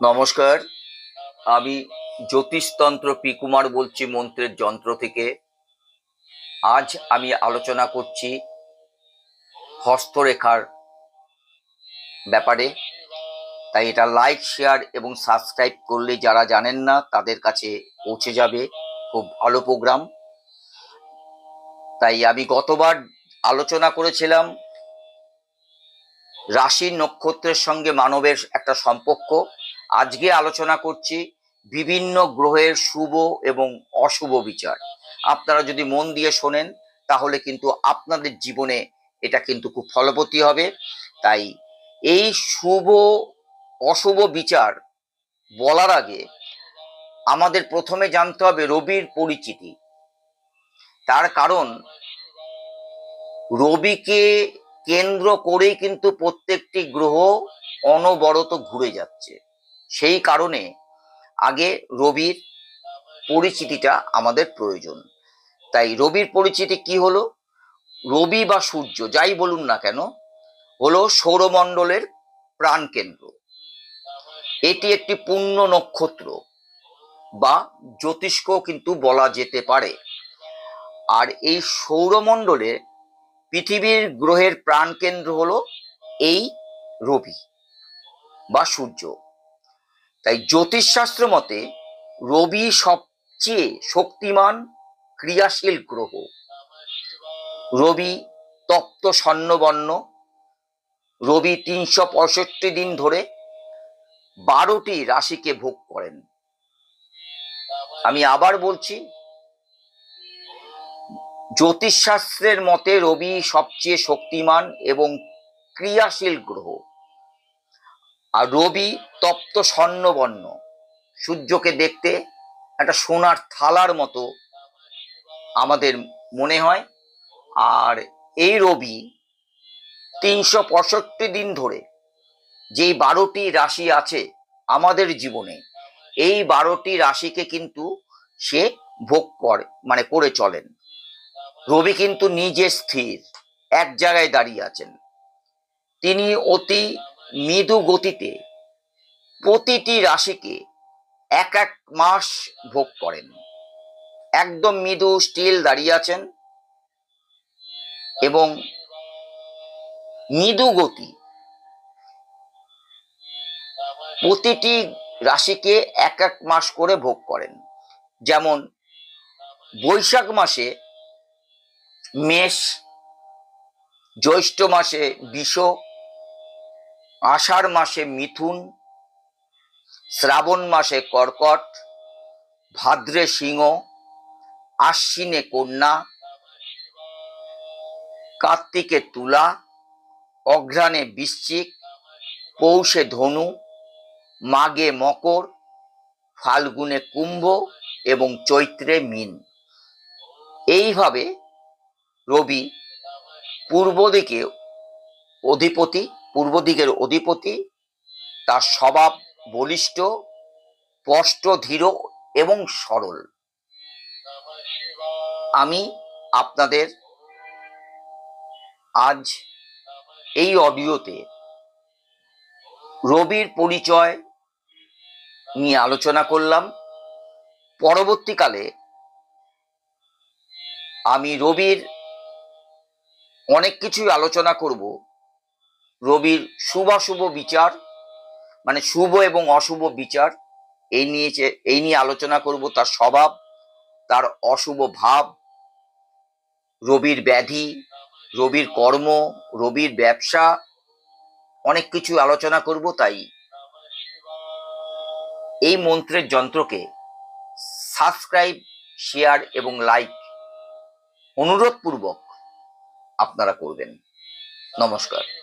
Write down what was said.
নমস্কার। আমি জ্যোতিষতন্ত্র পি কুমার বলছি মন্ত্রের যন্ত্র থেকে। আজ আমি আলোচনা করছি হস্তরেখার ব্যাপারে। তাই এটা লাইক শেয়ার এবং সাবস্ক্রাইব করলে যারা জানেন না, তাদের কাছে পৌঁছে যাবে। খুব ভালো প্রোগ্রাম তাই আমি গতবার আলোচনা করেছিলাম রাশি নক্ষত্রের সঙ্গে মানবের একটা সম্পর্ক। আজকে আলোচনা করছি বিভিন্ন গ্রহের শুভ এবং অশুভ বিচার। আপনারা যদি মন দিয়ে শোনেন, তাহলে কিন্তু আপনাদের জীবনে এটা কিন্তু খুব ফলবতী হবে। তাই এই শুভ, অশুভ বিচার বলার আগে আমাদের প্রথমে জানতে হবে রবির পরিচিতি। তার কারণ, রবিকে কেন্দ্র করেই কিন্তু প্রত্যেকটি গ্রহ অনবরত ঘুরে যাচ্ছে। সেই কারণে আগে রবির পরিচিতিটা আমাদের প্রয়োজন। তাই রবির পরিচিতি কি হলো? রবি বা সূর্য, যাই বলুন না কেন, হলো সৌরমণ্ডলের প্রাণকেন্দ্র। এটি একটি পূর্ণ নক্ষত্র বা জ্যোতিষ্ক কিন্তু বলা যেতে পারে। আর এই সৌরমণ্ডলে পৃথিবীর গ্রহের প্রাণকেন্দ্র হলো এই রবি বা সূর্য। তাই জ্যোতিষশাস্ত্র মতে রবি সবচেয়ে শক্তিমান ক্রিয়াশীল গ্রহ। রবি তপ্ত স্বর্ণবর্ণ। রবি তিনশো পঁয়ষট্টি দিন ধরে বারোটি রাশিকে ভোগ করেন। আমি আবার বলছি, জ্যোতিষশাস্ত্রের মতে রবি সবচেয়ে শক্তিমান এবং ক্রিয়াশীল গ্রহ। আর রবি তপ্ত স্বর্ণবর্ণ। সূর্যকে দেখতে একটা সোনার থালার মতো আমাদের মনে হয়। আর এই রবি তিনশো পঁয়ষট্টি দিন ধরে যেই বারোটি রাশি আছে আমাদের জীবনে, এই বারোটি রাশিকে কিন্তু সে ভোগ করে মানে করে চলেন। রবি কিন্তু নিজে স্থির, এক জায়গায় দাঁড়িয়ে আছেন। তিনি অতি মৃদু গতিতে প্রতিটি রাশিকে এক এক মাস ভোগ করেন। একদম মৃদু স্টিল দাঁড়িয়ে আছেন এবং মৃদু গতি প্রতিটি রাশিকে এক এক মাস করে ভোগ করেন। যেমন বৈশাখ মাসে মেষ, জ্যৈষ্ঠ মাসে বিষ আষাঢ় মাসে মিথুন, শ্রাবণ মাসে কর্কট, ভাদ্রে সিংহ, আশ্বিনে কন্যা, কার্তিকে তুলা অঘ্রাণে বৃশ্চিক, পৌষে ধনু, মাঘে মকর, ফাল্গুনে কুম্ভ এবং চৈত্রে মিন। এইভাবে রবি পূর্ব দিকে অধিপতি পূর্ব দিকের অধিপতি, তার স্বভাব বলিষ্ঠ, স্পষ্ট, ধীর এবং সরল। আমি আপনাদের আজ এই অডিওতে রবির পরিচয় নিয়ে আলোচনা করলাম। পরবর্তীকালে আমি রবির অনেক কিছুই আলোচনা করব। রবির শুভাশুভ বিচার মানে শুভ এবং অশুভ বিচার, এই নিয়ে এই নিয়ে আলোচনা করব, তার স্বভাব, তার অশুভ ভাব, রবির ব্যাধি, রবির কর্ম, রবির ব্যবসা, অনেক কিছু আলোচনা করব, তাই এই মন্ত্রের যন্ত্রকে সাবস্ক্রাইব শেয়ার এবং লাইক অনুরোধপূর্বক আপনারা করবেন। নমস্কার।